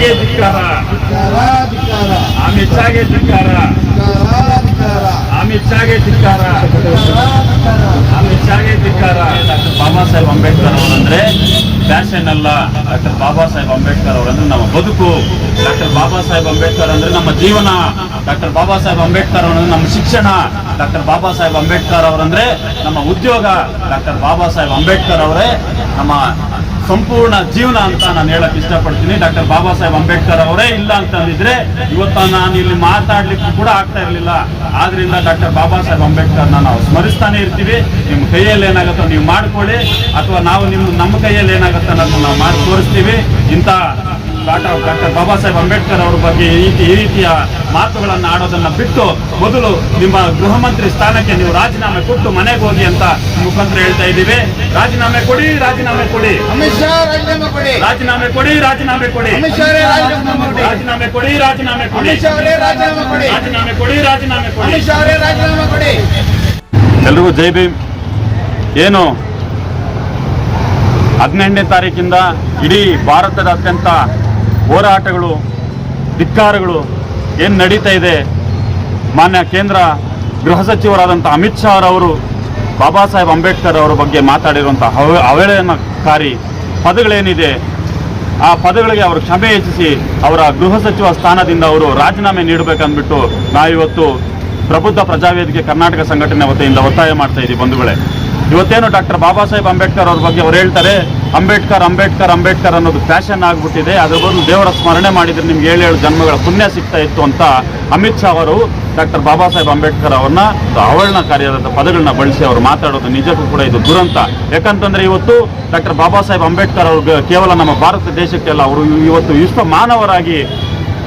ಶಾಗೆ ಧಿಕ್ಕಾರ. ಅಮಿತ್ ಶಾಗೆ ಧಿಕ್ಕಾರ. ಅಮಿತ್ ಶಾಗೆ ಧಿಕ್ಕಾರ. ಅಮಿತ್ ಶಾಗೆ ಧಿಕ್ಕಾರ. ಡಾಕ್ಟರ್ ಬಾಬಾ ಸಾಹೇಬ್ ಅಂಬೇಡ್ಕರ್ ಅವರಂದ್ರೆ ಫ್ಯಾಷನ್ ಅಲ್ಲ. ಡಾಕ್ಟರ್ ಬಾಬಾ ಸಾಹೇಬ್ ಅಂಬೇಡ್ಕರ್ ಅವರಂದ್ರೆ ನಮ್ಮ ಬದುಕು. ಡಾಕ್ಟರ್ ಬಾಬಾ ಸಾಹೇಬ್ ಅಂಬೇಡ್ಕರ್ ಅಂದ್ರೆ ನಮ್ಮ ಜೀವನ. ಡಾಕ್ಟರ್ ಬಾಬಾ ಸಾಹೇಬ್ ಅಂಬೇಡ್ಕರ್ ಅವರಂದ್ರೆ ನಮ್ಮ ಶಿಕ್ಷಣ. ಡಾಕ್ಟರ್ ಬಾಬಾ ಸಾಹೇಬ್ ಅಂಬೇಡ್ಕರ್ ಅವರಂದ್ರೆ ನಮ್ಮ ಉದ್ಯೋಗ. ಡಾಕ್ಟರ್ ಬಾಬಾ ಸಾಹೇಬ್ ಅಂಬೇಡ್ಕರ್ ಅವರೇ ನಮ್ಮ ಸಂಪೂರ್ಣ ಜೀವನ ಅಂತ ನಾನು ಹೇಳಕ್ ಇಷ್ಟಪಡ್ತೀನಿ. ಡಾಕ್ಟರ್ ಬಾಬಾ ಸಾಹೇಬ್ ಅಂಬೇಡ್ಕರ್ ಅವರೇ ಇಲ್ಲ ಅಂತಂದಿದ್ರೆ ಇವತ್ತು ನಾನು ಇಲ್ಲಿ ಮಾತಾಡ್ಲಿಕ್ಕೆ ಕೂಡ ಆಗ್ತಾ ಇರಲಿಲ್ಲ. ಆದ್ರಿಂದ ಡಾಕ್ಟರ್ ಬಾಬಾ ಸಾಹೇಬ್ ಅಂಬೇಡ್ಕರ್ನ ನಾವು ಸ್ಮರಿಸ್ತಾನೆ ಇರ್ತೀವಿ. ನಿಮ್ಮ ಕೈಯಲ್ಲಿ ಏನಾಗುತ್ತೋ ನೀವು ಮಾಡ್ಕೊಳ್ಳಿ. ಅಥವಾ ನಾವು ನಿಮ್ಮ ನಮ್ಮ ಕೈಯಲ್ಲಿ ಏನಾಗುತ್ತೆ ಅನ್ನೋದನ್ನ ನಾವು ಮಾಡಿ ತೋರಿಸ್ತೀವಿ. ಇಂಥ ಡಾಕ್ಟರ್ ಡಾಕ್ಟರ್ ಬಾಬಾ ಸಾಹೇಬ್ ಅಂಬೇಡ್ಕರ್ ಅವ್ರ ಬಗ್ಗೆ ಈ ರೀತಿ ಈ ರೀತಿಯ ಮಾತುಗಳನ್ನು ಆಡೋದನ್ನ ಬಿಟ್ಟು ಮೊದಲು ನಿಮ್ಮ ಗೃಹ ಮಂತ್ರಿ ಸ್ಥಾನಕ್ಕೆ ನೀವು ರಾಜೀನಾಮೆ ಕೊಟ್ಟು ಮನೆಗೆ ಹೋಗಿ ಅಂತ ಮುಖಾಂತರ ಹೇಳ್ತಾ ಇದ್ದೀವಿ. ರಾಜೀನಾಮೆ ಕೊಡಿ ರಾಜೀನಾಮೆ ಕೊಡಿ. ರಾಜೀನಾಮೆ ಕೊಡಿ. ರಾಜೀನಾಮೆ ಕೊಡಿ ರಾಜೀನಾಮೆ ಕೊಡಿ. ರಾಜೀನಾಮೆ ಕೊಡಿ. ರಾಜೀನಾಮೆ ಕೊಡಿ ರಾಜೀನಾಮೆ ಕೊಡಿ. ಎಲ್ರಿಗೂ ಜೈ ಭೀಮ್. ಏನು? ಹದಿನೆಂಟನೇ ತಾರೀಕಿಂದ ಇಡೀ ಭಾರತದಾದ್ಯಂತ ಹೋರಾಟಗಳು, ಧಿಕ್ಕಾರಗಳು ಏನು ನಡೀತಾ ಇದೆ? ಮಾನ್ಯ ಕೇಂದ್ರ ಗೃಹ ಸಚಿವರಾದಂಥ ಅಮಿತ್ ಶಾ ಅವರು ಬಾಬಾ ಸಾಹೇಬ್ ಅಂಬೇಡ್ಕರ್ ಅವರ ಬಗ್ಗೆ ಮಾತಾಡಿರುವಂಥ ಅವ ಅವಹೇಳನಕಾರಿ ಪದಗಳೇನಿದೆ? ಆ ಪದಗಳಿಗೆ ಅವರು ಕ್ಷಮೆ ಹೆಚ್ಚಿಸಿ ಅವರ ಗೃಹ ಸಚಿವ ಸ್ಥಾನದಿಂದ ಅವರು ರಾಜೀನಾಮೆ ನೀಡಬೇಕಂದ್ಬಿಟ್ಟು ನಾವಿವತ್ತು ಪ್ರಬುದ್ಧ ಪ್ರಜಾವೇದಿಕೆ ಕರ್ನಾಟಕ ಸಂಘಟನೆ ವತಿಯಿಂದ ಒತ್ತಾಯ ಮಾಡ್ತಾ ಇದ್ದೀವಿ ಬಂಧುಗಳೇ. ಇವತ್ತೇನು ಡಾಕ್ಟರ್ ಬಾಬಾ ಸಾಹೇಬ್ ಅಂಬೇಡ್ಕರ್ ಅವ್ರ ಬಗ್ಗೆ ಅವ್ರು ಹೇಳ್ತಾರೆ, ಅಂಬೇಡ್ಕರ್ ಅಂಬೇಡ್ಕರ್ ಅಂಬೇಡ್ಕರ್ ಅನ್ನೋದು ಫ್ಯಾಷನ್ ಆಗಿಬಿಟ್ಟಿದೆ, ಅದ್ರ ಬದಲು ದೇವರ ಸ್ಮರಣೆ ಮಾಡಿದ್ರೆ ನಿಮ್ಗೆ ಏಳು ಜನ್ಮಗಳ ಪುಣ್ಯ ಸಿಗ್ತಾ ಇತ್ತು ಅಂತ ಅಮಿತ್ ಶಾ ಅವರು ಡಾಕ್ಟರ್ ಬಾಬಾ ಸಾಹೇಬ್ ಅಂಬೇಡ್ಕರ್ ಅವರನ್ನ ಅವಹೇಳನಕಾರಿಯಾದಂಥ ಪದಗಳನ್ನ ಬಳಸಿ ಅವರು ಮಾತಾಡೋದು ನಿಜಕ್ಕೂ ಕೂಡ ಇದು ದುರಂತ. ಯಾಕಂತಂದ್ರೆ ಇವತ್ತು ಡಾಕ್ಟರ್ ಬಾಬಾ ಸಾಹೇಬ್ ಅಂಬೇಡ್ಕರ್ ಅವರು ಕೇವಲ ನಮ್ಮ ಭಾರತ ದೇಶಕ್ಕೆಲ್ಲ ಅವರು ಇವತ್ತು ವಿಶ್ವ ಮಾನವರಾಗಿ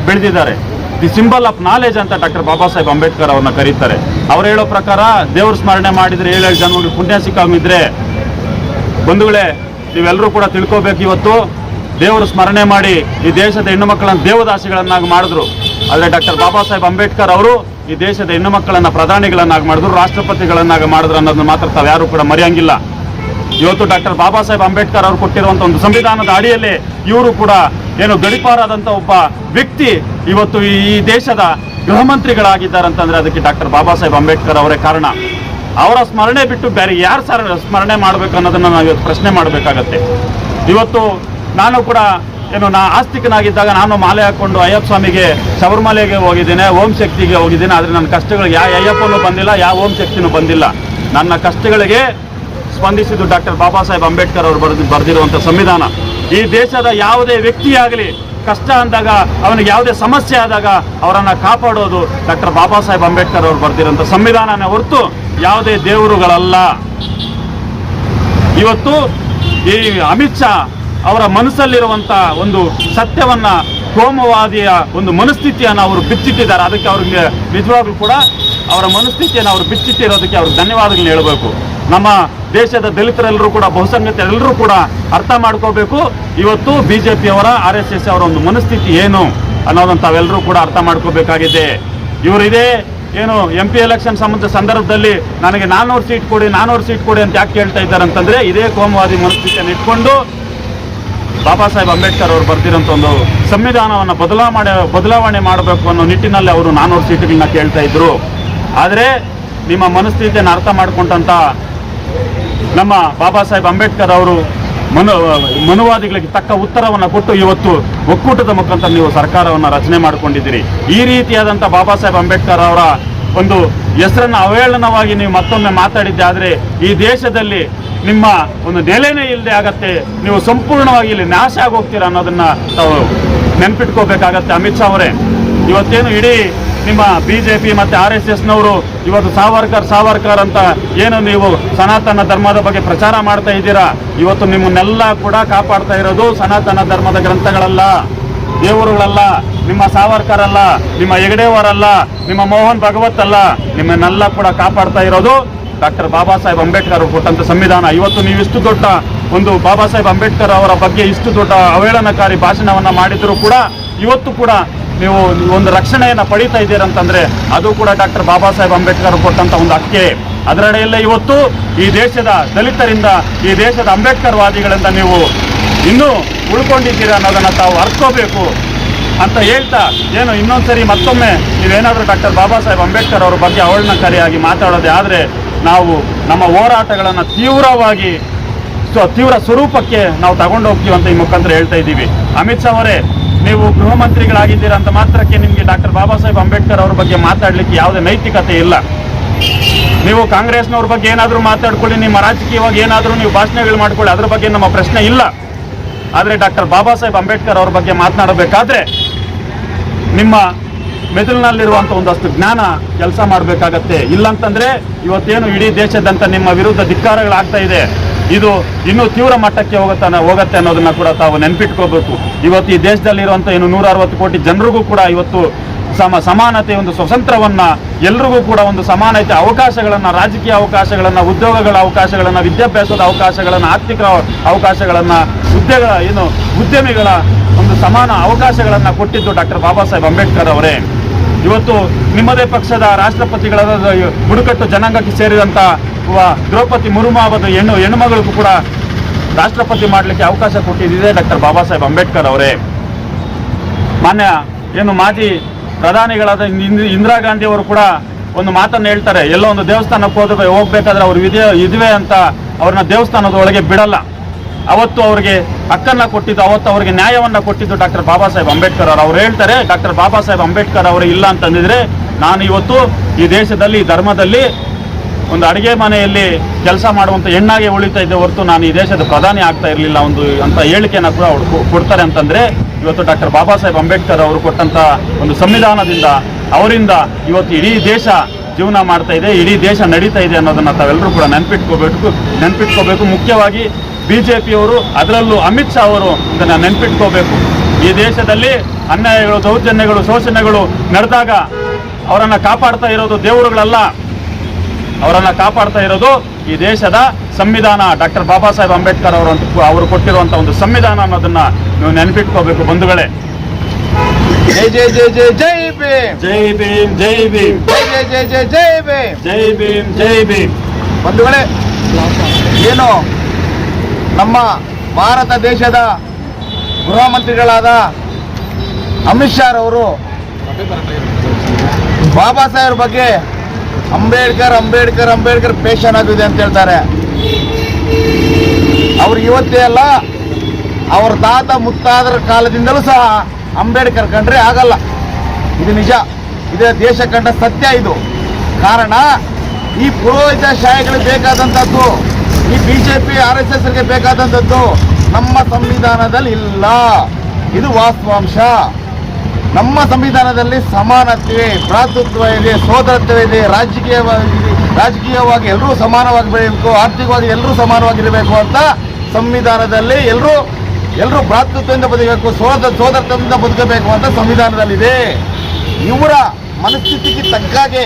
ಬೆಳೆದಿದ್ದಾರೆ. ದಿ ಸಿಂಬಲ್ ಆಫ್ ನಾಲೆಜ್ ಅಂತ ಡಾಕ್ಟರ್ ಬಾಬಾ ಸಾಹೇಬ್ ಅಂಬೇಡ್ಕರ್ ಅವ್ರನ್ನ ಕರೀತಾರೆ. ಅವ್ರು ಹೇಳೋ ಪ್ರಕಾರ ದೇವ್ರ ಸ್ಮರಣೆ ಮಾಡಿದರೆ ಏಳೇಳು ಜನ್ಮಗಳು ಪುಣ್ಯ ಸಿಕ್ಕಾಗಿದ್ರೆ ಬಂಧುಗಳೇ, ನೀವೆಲ್ಲರೂ ಕೂಡ ತಿಳ್ಕೋಬೇಕು ಇವತ್ತು. ದೇವರು ಸ್ಮರಣೆ ಮಾಡಿ ಈ ದೇಶದ ಹೆಣ್ಣು ಮಕ್ಕಳನ್ನು ದೇವದಾಸಿಗಳನ್ನಾಗಿ ಮಾಡಿದ್ರು. ಆದರೆ ಡಾಕ್ಟರ್ ಬಾಬಾ ಸಾಹೇಬ್ ಅಂಬೇಡ್ಕರ್ ಅವರು ಈ ದೇಶದ ಹೆಣ್ಣು ಮಕ್ಕಳನ್ನು ಪ್ರಧಾನಿಗಳನ್ನಾಗಿ ಮಾಡಿದ್ರು, ರಾಷ್ಟ್ರಪತಿಗಳನ್ನಾಗಿ ಮಾಡಿದ್ರು ಅನ್ನೋದನ್ನ ಮಾತ್ರ ತಾವು ಯಾರು ಕೂಡ ಮರೆಯಂಗಿಲ್ಲ. ಇವತ್ತು ಡಾಕ್ಟರ್ ಬಾಬಾ ಸಾಹೇಬ್ ಅಂಬೇಡ್ಕರ್ ಅವರು ಕೊಟ್ಟಿರುವಂಥ ಒಂದು ಸಂವಿಧಾನದ ಅಡಿಯಲ್ಲಿ ಇವರು ಕೂಡ ಏನು ಗಡಿಪಾರಾದಂಥ ಒಬ್ಬ ವ್ಯಕ್ತಿ ಇವತ್ತು ಈ ದೇಶದ ಗೃಹ ಮಂತ್ರಿಗಳಾಗಿದ್ದಾರೆ ಅಂತಂದ್ರೆ ಅದಕ್ಕೆ ಡಾಕ್ಟರ್ ಬಾಬಾ ಸಾಹೇಬ್ ಅಂಬೇಡ್ಕರ್ ಅವರೇ ಕಾರಣ. ಅವರ ಸ್ಮರಣೆ ಬಿಟ್ಟು ಬೇರೆ ಯಾರು ಸರ್ ಸ್ಮರಣೆ ಮಾಡಬೇಕು ಅನ್ನೋದನ್ನ ನಾವು ಇವತ್ತು ಪ್ರಶ್ನೆ ಮಾಡಬೇಕಾಗತ್ತೆ. ಇವತ್ತು ನಾನು ಕೂಡ ಏನು ನಾ ಆಸ್ತಿಕನಾಗಿದ್ದಾಗ ನಾನು ಮಾಲೆ ಹಾಕೊಂಡು ಅಯ್ಯಪ್ಪ ಸ್ವಾಮಿಗೆ ಶಬರಿಮಲೆಗೆ ಹೋಗಿದ್ದೇನೆ, ಓಂ ಶಕ್ತಿಗೆ ಹೋಗಿದ್ದೇನೆ, ಆದರೆ ನನ್ನ ಕಷ್ಟಗಳಿಗೆ ಯಾವ ಅಯ್ಯಪ್ಪನೂ ಬಂದಿಲ್ಲ ಯಾವ ಓಂ ಶಕ್ತಿನೂ ಬಂದಿಲ್ಲ. ನನ್ನ ಕಷ್ಟಗಳಿಗೆ ಸ್ಪಂದಿಸಿದ್ದು ಡಾಕ್ಟರ್ ಬಾಬಾ ಸಾಹೇಬ್ ಅಂಬೇಡ್ಕರ್ ಅವರು ಬರೆದು ಸಂವಿಧಾನ. ಈ ದೇಶದ ಯಾವುದೇ ವ್ಯಕ್ತಿಯಾಗಲಿ ಕಷ್ಟ ಅಂದಾಗ ಅವನಿಗೆ ಯಾವುದೇ ಸಮಸ್ಯೆ ಆದಾಗ ಅವರನ್ನು ಕಾಪಾಡೋದು ಡಾಕ್ಟರ್ ಬಾಬಾ ಸಾಹೇಬ್ ಅಂಬೇಡ್ಕರ್ ಅವರು ಬರ್ತಿರೋ ಸಂವಿಧಾನನೇ ಹೊರತು ಯಾವುದೇ ದೇವರುಗಳಲ್ಲ. ಇವತ್ತು ಈ ಅಮಿತ್ ಶಾ ಅವರ ಮನಸ್ಸಲ್ಲಿರುವಂಥ ಒಂದು ಸತ್ಯವನ್ನ ಕೋಮವಾದಿಯ ಒಂದು ಮನಸ್ಥಿತಿಯನ್ನು ಅವರು ಬಿಚ್ಚಿಟ್ಟಿದ್ದಾರೆ. ಅದಕ್ಕೆ ಅವ್ರಿಗೆ ನಿಜವಾಗ್ಲೂ ಕೂಡ ಅವರ ಮನಸ್ಥಿತಿಯನ್ನು ಅವರು ಬಿಚ್ಚಿಟ್ಟಿರೋದಕ್ಕೆ ಅವ್ರಿಗೆ ಧನ್ಯವಾದಗಳನ್ನ ಹೇಳಬೇಕು. ನಮ್ಮ ದೇಶದ ದಲಿತರೆಲ್ಲರೂ ಕೂಡ, ಬಹುಸಂಖ್ಯಾತರೆಲ್ಲರೂ ಕೂಡ ಅರ್ಥ ಮಾಡ್ಕೋಬೇಕು. ಇವತ್ತು ಬಿ ಜೆ ಪಿಯವರ ಆರ್ ಎಸ್ ಎಸ್ ಅವರ ಒಂದು ಮನಸ್ಥಿತಿ ಏನು ಅನ್ನೋದನ್ನು ತಾವೆಲ್ಲರೂ ಕೂಡ ಅರ್ಥ ಮಾಡ್ಕೋಬೇಕಾಗಿದೆ. ಇವರು ಇದೇ ಏನು ಎಂ ಪಿ ಎಲೆಕ್ಷನ್ ಸಂಬಂಧ ಸಂದರ್ಭದಲ್ಲಿ ನನಗೆ ನಾನ್ನೂರು ಸೀಟ್ ಕೊಡಿ, ನಾನ್ನೂರು ಸೀಟ್ ಕೊಡಿ ಅಂತ ಯಾಕೆ ಕೇಳ್ತಾ ಇದ್ದಾರೆ ಅಂತಂದ್ರೆ, ಇದೇ ಕೋಮುವಾದಿ ಮನಸ್ಥಿತಿಯನ್ನು ಇಟ್ಕೊಂಡು ಬಾಬಾ ಸಾಹೇಬ್ ಅಂಬೇಡ್ಕರ್ ಅವರು ಬರ್ದಿರೋಂಥ ಒಂದು ಸಂವಿಧಾನವನ್ನು ಬದಲಾವಣೆ ಬದಲಾವಣೆ ಮಾಡಬೇಕು ಅನ್ನೋ ನಿಟ್ಟಿನಲ್ಲಿ ಅವರು ನಾನ್ನೂರು ಸೀಟುಗಳನ್ನ ಕೇಳ್ತಾ ಇದ್ರು. ಆದರೆ ನಿಮ್ಮ ಮನಸ್ಥಿತಿಯನ್ನು ಅರ್ಥ ಮಾಡ್ಕೊಂಡಂಥ ನಮ್ಮ ಬಾಬಾ ಸಾಹೇಬ್ ಅಂಬೇಡ್ಕರ್ ಅವರು ಮನು, ಮನುವಾದಿಗಳಿಗೆ ತಕ್ಕ ಉತ್ತರವನ್ನು ಕೊಟ್ಟು ಇವತ್ತು ಒಕ್ಕೂಟದ ಮುಖಾಂತರ ನೀವು ಸರ್ಕಾರವನ್ನು ರಚನೆ ಮಾಡಿಕೊಂಡಿದ್ದೀರಿ. ಈ ರೀತಿಯಾದಂಥ ಬಾಬಾ ಸಾಹೇಬ್ ಅಂಬೇಡ್ಕರ್ ಅವರ ಒಂದು ಹೆಸರನ್ನು ಅವಹೇಳನವಾಗಿ ನೀವು ಮತ್ತೊಮ್ಮೆ ಮಾತಾಡಿದ್ದೆ ಆದರೆ ಈ ದೇಶದಲ್ಲಿ ನಿಮ್ಮ ಒಂದು ನೆಲೆನೇ ಇಲ್ಲದೆ ಆಗತ್ತೆ, ನೀವು ಸಂಪೂರ್ಣವಾಗಿ ಇಲ್ಲಿ ನಾಶ ಆಗೋಗ್ತೀರಾ ಅನ್ನೋದನ್ನ ತಾವು ನೆನ್ಪಿಟ್ಕೋಬೇಕಾಗತ್ತೆ. ಅಮಿತ್ ಶಾ ಅವರೇ, ಇವತ್ತೇನು ಇಡೀ ನಿಮ್ಮ ಬಿ ಜೆ ಪಿ ಮತ್ತು ಆರ್ ಎಸ್ ಎಸ್ನವರು ಇವತ್ತು ಸಾವರ್ಕರ್ ಸಾವರ್ಕರ್ ಅಂತ ಏನು ನೀವು ಸನಾತನ ಧರ್ಮದ ಬಗ್ಗೆ ಪ್ರಚಾರ ಮಾಡ್ತಾ ಇದ್ದೀರಾ? ಇವತ್ತು ನಿಮ್ಮನ್ನೆಲ್ಲ ಕೂಡ ಕಾಪಾಡ್ತಾ ಇರೋದು ಸನಾತನ ಧರ್ಮದ ಗ್ರಂಥಗಳಲ್ಲ. ದೇವರುಗಳಲ್ಲ, ನಿಮ್ಮ ಸಾವರ್ಕರ್ ಅಲ್ಲ ನಿಮ್ಮ ಹೆಗಡೆಯವರಲ್ಲ ನಿಮ್ಮ ಮೋಹನ್ ಭಗವತ್ ಅಲ್ಲ. ನಿಮ್ಮನ್ನೆಲ್ಲ ಕೂಡ ಕಾಪಾಡ್ತಾ ಇರೋದು ಡಾಕ್ಟರ್ ಬಾಬಾ ಸಾಹೇಬ್ ಅಂಬೇಡ್ಕರ್ ಕೊಟ್ಟಂತ ಸಂವಿಧಾನ. ಇವತ್ತು ನೀವು ಇಷ್ಟು ದೊಡ್ಡ ಒಂದು ಬಾಬಾ ಸಾಹೇಬ್ ಅಂಬೇಡ್ಕರ್ ಅವರ ಬಗ್ಗೆ ಇಷ್ಟು ದೊಡ್ಡ ಅವಹೇಳನಕಾರಿ ಭಾಷಣವನ್ನ ಮಾಡಿದರೂ ಕೂಡ ಇವತ್ತು ಕೂಡ ನೀವು ಒಂದು ರಕ್ಷಣೆಯನ್ನು ಪಡೀತಾ ಇದ್ದೀರಂತಂದ್ರೆ ಅದು ಕೂಡ ಡಾಕ್ಟರ್ ಬಾಬಾ ಸಾಹೇಬ್ ಅಂಬೇಡ್ಕರ್ ಕೊಟ್ಟಂತ ಒಂದು ಹಕ್ಕೆ. ಅದರಡೆಯಲ್ಲೇ ಇವತ್ತು ಈ ದೇಶದ ದಲಿತರಿಂದ, ಈ ದೇಶದ ಅಂಬೇಡ್ಕರ್ ವಾದಿಗಳಿಂದ ನೀವು ಇನ್ನೂ ಉಳ್ಕೊಂಡಿದ್ದೀರಾ ಅನ್ನೋದನ್ನ ತಾವು ಅರ್ಕೋಬೇಕು ಅಂತ ಹೇಳ್ತಾ ಏನು ಇನ್ನೊಂದ್ಸರಿ ಮತ್ತೊಮ್ಮೆ ನೀವೇನಾದರೂ ಡಾಕ್ಟರ್ ಬಾಬಾ ಸಾಹೇಬ್ ಅಂಬೇಡ್ಕರ್ ಅವರ ಬಗ್ಗೆ ಅವಳನಕಾರಿಯಾಗಿ ಮಾತಾಡೋದೇ ಆದರೆ ನಾವು ನಮ್ಮ ಹೋರಾಟಗಳನ್ನು ತೀವ್ರವಾಗಿ ತೀವ್ರ ಸ್ವರೂಪಕ್ಕೆ ನಾವು ತಗೊಂಡು ಹೋಗ್ತೀವಿ ಅಂತ ಈ ಮುಖಾಂತರ ಹೇಳ್ತಾ ಇದ್ದೀವಿ. ಅಮಿತ್ ಶಾ ಅವರೇ ನೀವು ಗೃಹ ಮಂತ್ರಿಗಳಾಗಿದ್ದೀರಾ ಅಂತ ಮಾತ್ರಕ್ಕೆ ನಿಮಗೆ ಡಾಕ್ಟರ್ ಬಾಬಾ ಸಾಹೇಬ್ ಅಂಬೇಡ್ಕರ್ ಅವ್ರ ಬಗ್ಗೆ ಮಾತಾಡಲಿಕ್ಕೆ ಯಾವುದೇ ನೈತಿಕತೆ ಇಲ್ಲ. ನೀವು ಕಾಂಗ್ರೆಸ್ನವ್ರ ಬಗ್ಗೆ ಏನಾದರೂ ಮಾತಾಡ್ಕೊಳ್ಳಿ, ನಿಮ್ಮ ರಾಜಕೀಯವಾಗಿ ಏನಾದರೂ ನೀವು ಭಾಷಣಗಳು ಮಾಡ್ಕೊಳ್ಳಿ, ಅದ್ರ ಬಗ್ಗೆ ನಮ್ಮ ಪ್ರಶ್ನೆ ಇಲ್ಲ. ಆದರೆ ಡಾಕ್ಟರ್ ಬಾಬಾ ಸಾಹೇಬ್ ಅಂಬೇಡ್ಕರ್ ಅವ್ರ ಬಗ್ಗೆ ಮಾತನಾಡಬೇಕಾದ್ರೆ ನಿಮ್ಮ ಮೆದುಳಿನಲ್ಲಿರುವಂಥ ಒಂದಷ್ಟು ಜ್ಞಾನ ಕೆಲಸ ಮಾಡಬೇಕಾಗತ್ತೆ. ಇಲ್ಲಂತಂದ್ರೆ ಇವತ್ತೇನು ಇಡೀ ದೇಶದಂತ ನಿಮ್ಮ ವಿರುದ್ಧ ಧಿಕ್ಕಾರಗಳಾಗ್ತಾ ಇದೆ. ಇದು ಇನ್ನೂ ತೀವ್ರ ಮಟ್ಟಕ್ಕೆ ಹೋಗುತ್ತಾನೆ ಹೋಗುತ್ತೆ ಅನ್ನೋದನ್ನ ಕೂಡ ತಾವು ನೆನ್ಪಿಟ್ಕೋಬೇಕು. ಇವತ್ತು ಈ ದೇಶದಲ್ಲಿರುವಂಥ ಏನು ನೂರ ಅರವತ್ತು ಕೋಟಿ ಜನರಿಗೂ ಕೂಡ ಇವತ್ತು ಸಮ ಸಮಾನತೆ ಒಂದು ಸ್ವತಂತ್ರವನ್ನ ಎಲ್ರಿಗೂ ಕೂಡ ಒಂದು ಸಮಾನತೆ ಅವಕಾಶಗಳನ್ನ, ರಾಜಕೀಯ ಅವಕಾಶಗಳನ್ನ, ಉದ್ಯೋಗಗಳ ಅವಕಾಶಗಳನ್ನ, ವಿದ್ಯಾಭ್ಯಾಸದ ಅವಕಾಶಗಳನ್ನು, ಆರ್ಥಿಕ ಅವಕಾಶಗಳನ್ನ ಉದ್ಯೋಗ ಏನು ಉದ್ಯಮಿಗಳ ಒಂದು ಸಮಾನ ಅವಕಾಶಗಳನ್ನ ಕೊಟ್ಟಿದ್ದು ಡಾಕ್ಟರ್ ಬಾಬಾ ಸಾಹೇಬ್ ಅಂಬೇಡ್ಕರ್ ಅವರೇ. ಇವತ್ತು ನಿಮ್ಮದೇ ಪಕ್ಷದ ರಾಷ್ಟ್ರಪತಿಗಳಾದ ಬುಡಕಟ್ಟು ಜನಾಂಗಕ್ಕೆ ಸೇರಿದಂತ ದ್ರೌಪದಿ ಮುರ್ಮು ಅವರ ಹೆಣ್ಣು ಹೆಣ್ಣುಮಗಳಿಗೂ ಕೂಡ ರಾಷ್ಟ್ರಪತಿ ಮಾಡಲಿಕ್ಕೆ ಅವಕಾಶ ಕೊಟ್ಟಿದ್ದಿದೆ ಡಾಕ್ಟರ್ ಬಾಬಾ ಸಾಹೇಬ್ ಅಂಬೇಡ್ಕರ್ ಅವರೇ. ಮಾನ್ಯ ಏನು ಮಾಜಿ ಪ್ರಧಾನಿಗಳಾದ ಇಂದ್- ಇಂದಿರಾ ಗಾಂಧಿ ಅವರು ಕೂಡ ಒಂದು ಮಾತನ್ನು ಹೇಳ್ತಾರೆ, ಎಲ್ಲೋ ಒಂದು ದೇವಸ್ಥಾನಕ್ಕೆ ಹೋದ ಹೋಗ್ಬೇಕಾದ್ರೆ ಅವ್ರು ಇದೆ ಇದುವೆ ಅಂತ, ಅವ್ರನ್ನ ದೇವಸ್ಥಾನದ ಒಳಗೆ ಬಿಡಲ್ಲ. ಅವತ್ತು ಅವರಿಗೆ ಹಕ್ಕನ್ನ ಕೊಟ್ಟಿದ್ದು, ಅವತ್ತು ಅವರಿಗೆ ನ್ಯಾಯವನ್ನ ಕೊಟ್ಟಿದ್ದು ಡಾಕ್ಟರ್ ಬಾಬಾ ಸಾಹೇಬ್ ಅಂಬೇಡ್ಕರ್ ಅವರು. ಅವ್ರು ಹೇಳ್ತಾರೆ, ಡಾಕ್ಟರ್ ಬಾಬಾ ಸಾಹೇಬ್ ಅಂಬೇಡ್ಕರ್ ಅವರು ಇಲ್ಲ ಅಂತಂದಿದ್ರೆ ನಾನು ಇವತ್ತು ಈ ದೇಶದಲ್ಲಿ ಧರ್ಮದಲ್ಲಿ ಒಂದು ಅಡುಗೆ ಮನೆಯಲ್ಲಿ ಕೆಲಸ ಮಾಡುವಂಥ ಹೆಣ್ಣಾಗೆ ಉಳಿತಾ ಇದ್ದೆ ಹೊರತು ನಾನು ಈ ದೇಶದ ಪ್ರಧಾನಿ ಆಗ್ತಾ ಇರಲಿಲ್ಲ ಒಂದು ಅಂತ ಹೇಳಿಕೆನ ಕೂಡ ಅವರು ಕೊಡ್ತಾರೆ ಅಂತಂದ್ರೆ ಇವತ್ತು ಡಾಕ್ಟರ್ ಬಾಬಾ ಸಾಹೇಬ್ ಅಂಬೇಡ್ಕರ್ ಅವರು ಕೊಟ್ಟಂತ ಒಂದು ಸಂವಿಧಾನದಿಂದ ಅವರಿಂದ ಇವತ್ತು ಇಡೀ ದೇಶ ಜೀವನ ಮಾಡ್ತಾ ಇದೆ, ಇಡೀ ದೇಶ ನಡೀತಾ ಇದೆ ಅನ್ನೋದನ್ನ ತಾವೆಲ್ಲರೂ ಕೂಡ ನೆನ್ಪಿಟ್ಕೋಬೇಕು ನೆನ್ಪಿಟ್ಕೋಬೇಕು. ಮುಖ್ಯವಾಗಿ ಬಿ ಜೆ ಪಿಯವರು ಅದರಲ್ಲೂ ಅಮಿತ್ ಶಾ ಅವರು ಇದನ್ನು ನೆನ್ಪಿಟ್ಕೋಬೇಕು. ಈ ದೇಶದಲ್ಲಿ ಅನ್ಯಾಯಗಳು ದೌರ್ಜನ್ಯಗಳು ಶೋಷಣೆಗಳು ನಡೆದಾಗ ಅವರನ್ನು ಕಾಪಾಡ್ತಾ ಇರೋದು ದೇವರುಗಳಲ್ಲ. ಅವರನ್ನು ಕಾಪಾಡ್ತಾ ಇರೋದು ಈ ದೇಶದ ಸಂವಿಧಾನ. ಡಾಕ್ಟರ್ ಬಾಬಾ ಸಾಹೇಬ್ ಅಂಬೇಡ್ಕರ್ ಅವರು ಅಂತ ಅವರು ಕೊಟ್ಟಿರುವಂಥ ಒಂದು ಸಂವಿಧಾನ ಅನ್ನೋದನ್ನು ನೀವು ನೆನಪಿಟ್ಕೋಬೇಕು ಬಂಧುಗಳೇ. ಜೈ ಜೈ ಜೈ ಜೈ ಜೈ ಭೀಮ್. ಜೈ ಭೀಮ್ ಜೈ ಭೀಮ್. ಜೈ ಜೈ ಜೈ ಜೈ ಜೈ ಭೀಮ್. ಜೈ ಭೀಮ್ ಜೈ ಭೀಮ್. ಬಂಧುಗಳೇ ಏನು ನಮ್ಮ ಭಾರತ ದೇಶದ ಗೃಹ ಮಂತ್ರಿಗಳಾದ ಅಮಿತ್ ಶಾ ಅವರು ಬಾಬಾ ಸಾಹೇಬ್ರ ಬಗ್ಗೆ ಅಂಬೇಡ್ಕರ್ ಅಂಬೇಡ್ಕರ್ ಅಂಬೇಡ್ಕರ್ ಪೇಷನ್ ಆಗಿದೆ ಅಂತ ಹೇಳ್ತಾರೆ. ಅವ್ರು ಇವತ್ತೇ ಅಲ್ಲ, ಅವ್ರ ತಾತ ಮುತ್ತಾದರ ಕಾಲದಿಂದಲೂ ಸಹ ಅಂಬೇಡ್ಕರ್ ಕಂಡ್ರೆ ಆಗಲ್ಲ. ಇದು ನಿಜ. ಇದೇ ದೇಶ ಕಂಡ ಸತ್ಯ ಇದು. ಕಾರಣ ಈ ಪುರೋಹಿತ ಶಾಹಿಗಳಿಗೆ ಬೇಕಾದಂಥದ್ದು ಈ B J P R S ಎಸ್ಗೆ ಬೇಕಾದಂಥದ್ದು ನಮ್ಮ ಸಂವಿಧಾನದಲ್ಲಿ ಇಲ್ಲ. ಇದು ವಾಸ್ತವಾಂಶ. ನಮ್ಮ ಸಂವಿಧಾನದಲ್ಲಿ ಸಮಾನತೆ ಭ್ರಾತೃತ್ವ ಇದೆ ಸೋದರತ್ವ ಇದೆ, ರಾಜಕೀಯವಾಗಿ ರಾಜಕೀಯವಾಗಿ ಎಲ್ಲರೂ ಸಮಾನವಾಗಿ ಬೆಳೆಯಬೇಕು, ಆರ್ಥಿಕವಾಗಿ ಎಲ್ಲರೂ ಸಮಾನವಾಗಿರಬೇಕು ಅಂತ ಸಂವಿಧಾನದಲ್ಲಿ ಎಲ್ಲರೂ ಎಲ್ಲರೂ ಭ್ರಾತೃತ್ವದಿಂದ ಬದುಕಬೇಕು ಸೋದ ಸೋದರತ್ವದಿಂದ ಬದುಕಬೇಕು ಅಂತ ಸಂವಿಧಾನದಲ್ಲಿದೆ. ಇವರ ಮನಸ್ಥಿತಿಗೆ ತಗ್ಗಾಗೆ,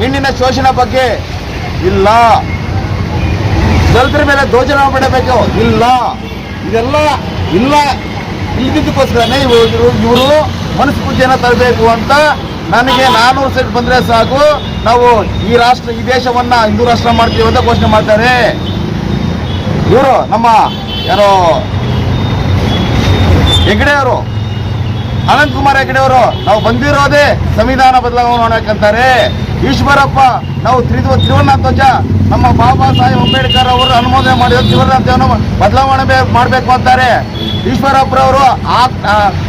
ಹೆಣ್ಣಿನ ಶೋಷಣೆ ಬಗ್ಗೆ ಇಲ್ಲ. ದಲಿತರ ಮೇಲೆ ದೋಚನ ಮಾಡಬೇಕು? ಇಲ್ಲ. ಇದೆಲ್ಲ ಇಲ್ಲ. ಇಲ್ದಿದ್ದಕ್ಕೋಸ್ಕರನೇ ಇವರು ಇವರು ಮನಸ್ಫೂರ್ತಿಯನ್ನು ತರಬೇಕು ಅಂತ ನನಗೆ ನಾನೂರು ಸೀಟ್ ಬಂದರೆ ಸಾಕು. ನಾವು ಈ ರಾಷ್ಟ್ರ, ಈ ದೇಶವನ್ನ ಹಿಂದೂ ರಾಷ್ಟ್ರ ಮಾಡ್ತೀವಿ ಅಂತ ಘೋಷಣೆ ಮಾಡ್ತಾರೆ. ಇವರು ನಮ್ಮ ಯಾರೋ ಹೆಗ್ಡೆ ಅವರು. ಅನಂತ್ ಕುಮಾರ್ ಹೆಗ್ಡೆ ಅವರು. ನಾವು ಬಂದಿರೋದೇ ಸಂವಿಧಾನ ಬದಲಾವಣೆ ಮಾಡಬೇಕಂತಾರೆ ಈಶ್ವರಪ್ಪ, ನಾವು ತ್ರಿದು ತ್ರಿವರ್ಣ ಧ್ವಜ ನಮ್ಮ ಬಾಬಾ ಸಾಹೇಬ್ ಅಂಬೇಡ್ಕರ್ ಅನುಮೋದನೆ ಮಾಡಿ ಧ್ವಜವನ್ನು ಬದಲಾವಣೆ ಬೇ- ಮಾಡಬೇಕು ಅಂತಾರೆ. ಈಶ್ವರಪ್ಪರವರು ಆ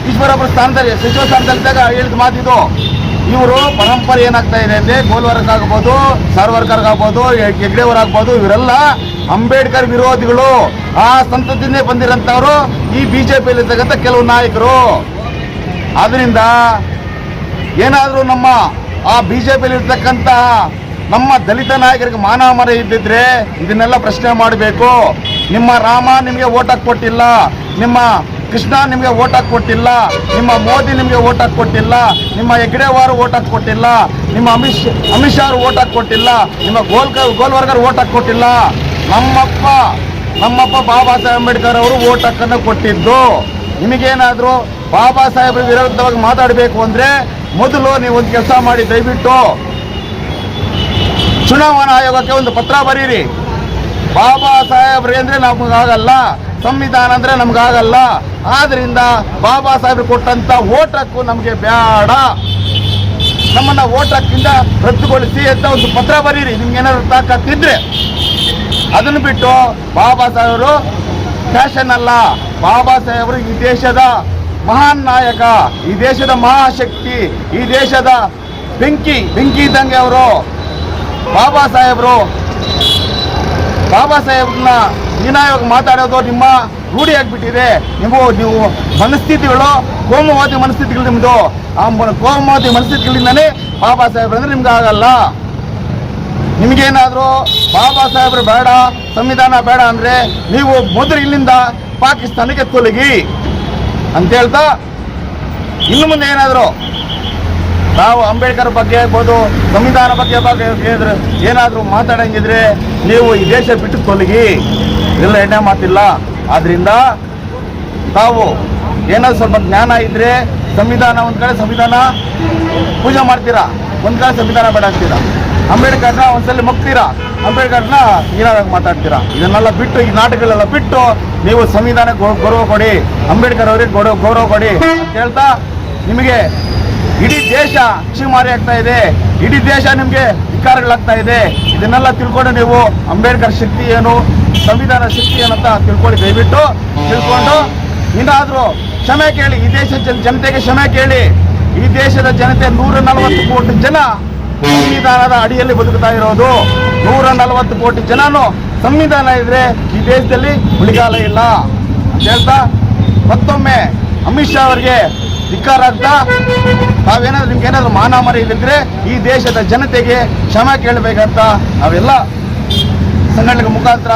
ಈಶ್ವರಪ್ಪ ಸ್ಥಾನದಲ್ಲಿ, ಸಚಿವ ಸ್ಥಾನದಲ್ಲಿದ್ದಾಗ ಹೇಳಿದ ಮಾತಿದು, ಇವರು ಪರಂಪರೆ ಏನಾಗ್ತಾ ಇದೆ ಅಂದ್ರೆ ಗೋಲ್ವರ್ಕ್ ಆಗ್ಬೋದು ಸಾರ್ವರ್ಕರ್ ಆಗ್ಬೋದು ಹೆಗ್ಡೆವರ್ ಆಗ್ಬೋದು, ಇವರೆಲ್ಲ ಅಂಬೇಡ್ಕರ್ ವಿರೋಧಿಗಳು. ಆ ಸಂತತಿನೇ ಬಂದಿರಂತವರು ಈ ಬಿಜೆಪಿಯಲ್ಲಿ ಇರ್ತಕ್ಕಂಥ ಕೆಲವು ನಾಯಕರು. ಆದ್ದರಿಂದ ಏನಾದರೂ ನಮ್ಮ ಆ ಬಿಜೆಪಿಯಲ್ಲಿ ಇರ್ತಕ್ಕಂಥ ನಮ್ಮ ದಲಿತ ನಾಯಕರಿಗೆ ಮಾನ ಮರ ಇದ್ದಿದ್ರೆ ಇದನ್ನೆಲ್ಲ ಪ್ರಶ್ನೆ ಮಾಡಬೇಕು. ನಿಮ್ಮ ರಾಮ ನಿಮಗೆ ಓಟ್ ಹಾಕಿ ಕೊಟ್ಟಿಲ್ಲ. ನಿಮ್ಮ ಕೃಷ್ಣ ನಿಮಗೆ ಓಟ್ ಹಾಕಿ ಕೊಟ್ಟಿಲ್ಲ. ನಿಮ್ಮ ಮೋದಿ ನಿಮಗೆ ಓಟ್ ಹಾಕಿ ಕೊಟ್ಟಿಲ್ಲ. ನಿಮ್ಮ ಹೆಗ್ಡೆವಾರು ಓಟ್ ಹಾಕಿ ಕೊಟ್ಟಿಲ್ಲ. ನಿಮ್ಮ ಅಮಿತ್ ಅಮಿತ್ ಶಾ ಅವರು ಓಟ್ ಹಾಕಿ ಕೊಟ್ಟಿಲ್ಲ. ನಿಮ್ಮ ಗೋಲ್ಕರ್ ಗೋಲ್ವರ್ಗರ್ ಓಟ್ ಹಾಕಿ ಕೊಟ್ಟಿಲ್ಲ. ನಮ್ಮಪ್ಪ ನಮ್ಮಪ್ಪ ಬಾಬಾ ಸಾಹೇಬ್ ಅಂಬೇಡ್ಕರ್ ಅವರು ಓಟ್ ಹಾಕನ್ನು ಕೊಟ್ಟಿದ್ದು. ನಿಮಗೇನಾದರೂ ಬಾಬಾ ಸಾಹೇಬ್ರ ವಿರುದ್ಧವಾಗಿ ಮಾತಾಡಬೇಕು ಅಂದರೆ ಮೊದಲು ನೀವು ಒಂದು ಕೆಲಸ ಮಾಡಿ ದಯವಿಟ್ಟು ಚುನಾವಣಾ ಆಯೋಗಕ್ಕೆ ಒಂದು ಪತ್ರ ಬರೀರಿ. ಬಾಬಾ ಸಾಹೇಬ್ರಿಗೆ ಅಂದ್ರೆ ನಮಗಾಗಲ್ಲ, ಸಂವಿಧಾನ ಅಂದ್ರೆ ನಮ್ಗಾಗಲ್ಲ. ಆದ್ರಿಂದ ಬಾಬಾ ಸಾಹೇಬ್ರು ಕೊಟ್ಟಂತ ಓಟಕ್ಕೂ ನಮಗೆ ಬೇಡ ನಮ್ಮನ್ನ ಹಕ್ಕಿಂದ ರದ್ದುಗೊಳಿಸಿ ಅಂತ ಒಂದು ಪತ್ರ ಬರೀರಿ. ನಿಮ್ಗೆ ಏನಾದ್ರು ತಾಕತ್ತಿದ್ರೆ. ಅದನ್ನು ಬಿಟ್ಟು ಬಾಬಾ ಸಾಹೇಬರು ಫ್ಯಾಷನ್ ಅಲ್ಲ. ಬಾಬಾ ಸಾಹೇಬರು ಈ ದೇಶದ ಮಹಾನ್ ನಾಯಕ, ಈ ದೇಶದ ಮಹಾಶಕ್ತಿ, ಈ ದೇಶದ ಬೆಂಕಿ ಬೆಂಕಿ ಇದ್ದಂಗೆ ಅವರು. ಬಾಬಾ ಸಾಹೇಬರು. ಬಾಬಾ ಸಾಹೇಬ್ರನ್ನ ಹೀನಾಯವಾಗಿ ಮಾತಾಡೋದು ನಿಮ್ಮ ರೂಢಿ ಆಗಿಬಿಟ್ಟಿದೆ. ನೀವು ನೀವು ಮನಸ್ಥಿತಿಗಳು, ಕೋಮುವಾದಿ ಮನಸ್ಥಿತಿಗಳು ನಿಮ್ಮದು ಆ ಕೋಮವಾದಿ ಮನಸ್ಥಿತಿಗಳಿಂದನೇ ಬಾಬಾ ಸಾಹೇಬ್ರು ಅಂದ್ರೆ ನಿಮ್ಗೆ ಆಗಲ್ಲ. ನಿಮಗೇನಾದರೂ ಬಾಬಾ ಸಾಹೇಬ್ರು ಬೇಡ, ಸಂವಿಧಾನ ಬೇಡ ಅಂದರೆ ನೀವು ಮೊದಲು ಇಲ್ಲಿಂದ ಪಾಕಿಸ್ತಾನಕ್ಕೆ ತೊಲಗಿ. ಅಂತ ಹೇಳ್ತಾ, ಇನ್ನು ಮುಂದೆ ಏನಾದರೂ ನಾವು ಅಂಬೇಡ್ಕರ್ ಬಗ್ಗೆ ಆಗ್ಬೋದು, ಸಂವಿಧಾನ ಬಗ್ಗೆ ಬಗ್ಗೆ ಏನಾದ್ರು ಮಾತಾಡಂಗಿದ್ರೆ ನೀವು ಈ ದೇಶ ಬಿಟ್ಟು ತೊಲಗಿ ಇಲ್ಲ, ಎಣ್ಣೆ ಮಾತಿಲ್ಲ. ಆದ್ರಿಂದ ತಾವು ಏನಾದ್ರು ಸ್ವಲ್ಪ ಜ್ಞಾನ ಇದ್ರೆ ಸಂವಿಧಾನ, ಒಂದ್ ಕಡೆ ಸಂವಿಧಾನ ಪೂಜೆ ಮಾಡ್ತೀರಾ? ಒಂದ್ ಕಡೆ ಸಂವಿಧಾನ ಬೇಡ ಅಂತೀರಾ? ಅಂಬೇಡ್ಕರ್ನ ಒಂದ್ಸಲ ಮುಗ್ತೀರಾ? ಅಂಬೇಡ್ಕರ್ನ ಏನಾದಾಗ ಮಾತಾಡ್ತೀರಾ? ಇದನ್ನೆಲ್ಲ ಬಿಟ್ಟು, ಈ ನಾಟಕಗಳೆಲ್ಲ ಬಿಟ್ಟು ನೀವು ಸಂವಿಧಾನ ಗೌರವ ಕೊಡಿ. ಅಂಬೇಡ್ಕರ್ ಅವರಿಗೆ ಗೌರವ ಗೌರವ ಕೊಡಿ. ಅಂತ ಹೇಳ್ತಾ ನಿಮಗೆ ಇಡೀ ದೇಶ ಚೀಮಾರಿ ಆಗ್ತಾ ಇದೆ. ಇಡೀ ದೇಶ ನಿಮಗೆ ವಿಕಾರಗಳಾಗ್ತಾ ಇದೆ. ಇದನ್ನೆಲ್ಲ ತಿಳ್ಕೊಂಡು ನೀವು ಅಂಬೇಡ್ಕರ್ ಶಕ್ತಿ ಏನು, ಸಂವಿಧಾನ ಶಕ್ತಿ ಏನಂತ ತಿಳ್ಕೊಳ್ಳಿ. ದಯವಿಟ್ಟು ತಿಳ್ಕೊಂಡು. ಇನ್ನಾದ್ರೂ ಕ್ಷಮೆ ಕೇಳಿ, ಈ ದೇಶದ ಜನ- ಜನತೆಗೆ ಕ್ಷಮೆ ಕೇಳಿ. ಈ ದೇಶದ ಜನತೆ ನೂರ ನಲವತ್ತು ಕೋಟಿ ಜನ ಸಂವಿಧಾನದ ಅಡಿಯಲ್ಲಿ ಬದುಕ್ತಾ ಇರೋದು. ನೂರ ನಲವತ್ತು ಕೋಟಿ ಜನನು ಸಂವಿಧಾನ ಇದ್ರೆ ಈ ದೇಶದಲ್ಲಿ ಉಳಿಗಾಲ ಇಲ್ಲ. ಅಂತ ಹೇಳ್ತಾ ಮತ್ತೊಮ್ಮೆ ಅಮಿತ್ ಶಾ ಅವರಿಗೆ ಧಿಕ್ಕಾರ ಅಂತ ನಾವೇನಾದ್ರೂ ನಿಮ್ಗೆ ಏನಾದ್ರು ಮಾನ ಇಲ್ಲಿದ್ರೆ ಈ ದೇಶದ ಜನತೆಗೆ ಕ್ಷಮೆ ಕೇಳಬೇಕಂತ ನಾವೆಲ್ಲ ಸಂಘಟನೆಗಳ ಮುಖಾಂತರ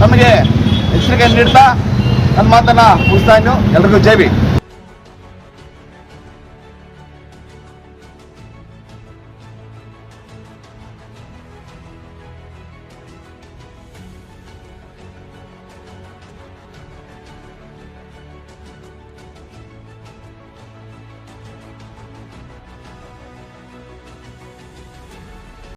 ನಮಗೆ ಎಚ್ಚರಿಕೆ ನೀಡ್ತಾ ನನ್ನ ಮಾತನ್ನ ಮುಗಿಸ್ತಾ ಇನ್ನು. ಎಲ್ರಿಗೂ ಜೈ